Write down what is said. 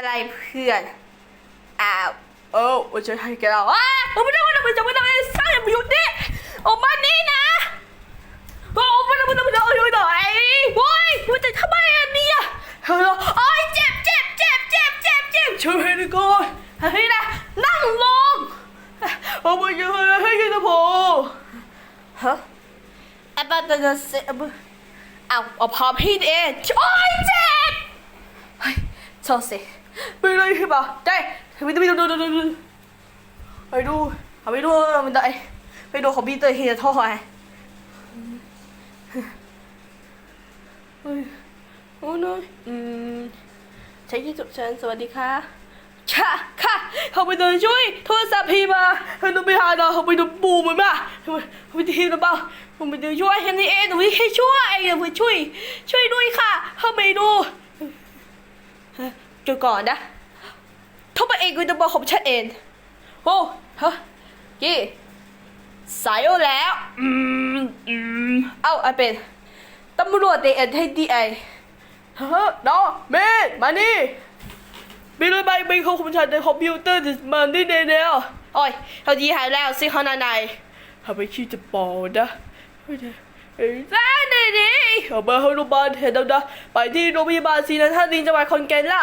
อะไรเพื่อนอ้าวเออว่าจะให้แกเราอ้าเอาไม่ได้ไม่ได้ไม่ได้ไม่ได้ไม่ได้สร้างอย่ามาหยุดดิออกมานี่นะโอ้ไม่ได้ไม่ได้ไม่ได้ไม่ได้โอ้ยมันจะทำไมอันนี้อะเฮ้ยโอ้ยเจ็บเจ็บเจ็บเจ็บเจ็บเจ็บช่วยให้ดีก่อนเฮ้ยนะนั่งลงเอาไปยังไงให้กันนะพ่อฮะไอ้บ้าจะจะเสียเอาเอาพอพี่เองโอ้ยเจ็บเฮ้ยโซสิ ไปเลยคือเปล่าได้ไปดูไปดูดูดูดูไปดูเอาไปดูมันได้ไปดูของพี่เตยเฮียท่อไงเฮ้ยโอ้น้อยอืมใช้ที่สุดเชิญสวัสดีค่ะค่ะค่ะเขาไปเดินช่วยโทรศัพท์พี่มาให้หนูไปหาเราเขาไปดูปูมันมาเขาไปทีนะเปล่าผมไปเดินช่วยแค่นี้เองหนูไม่ให้ช่วยเดี๋ยวไปช่วย ช่วยด้วยค่ะเขาไปดู ดี๋ยวก่อนนะทุบเองกูจะบอกของฉันเองโอ้ฮะยี่สายแล้ว อืมอืมเอ้าไอเป็นตำรวจเอ็นให้ดีไอฮะน้องเมย์มานี่มีเลยไปไปเขาของฉันในคอมพิวเตอร์มานี่เดียวโอ้ยเขาดีหายแล้วสิเขาหนาในเขาไปขี้จะปอนะเฮ้ยเฮ้ยได้ดิดิเอามาให้โรงพยาบาลเห็นแล้วนะไปที่โรงพยาบาลศรีนันทดินจังหวัดขอนแก่นล่ะ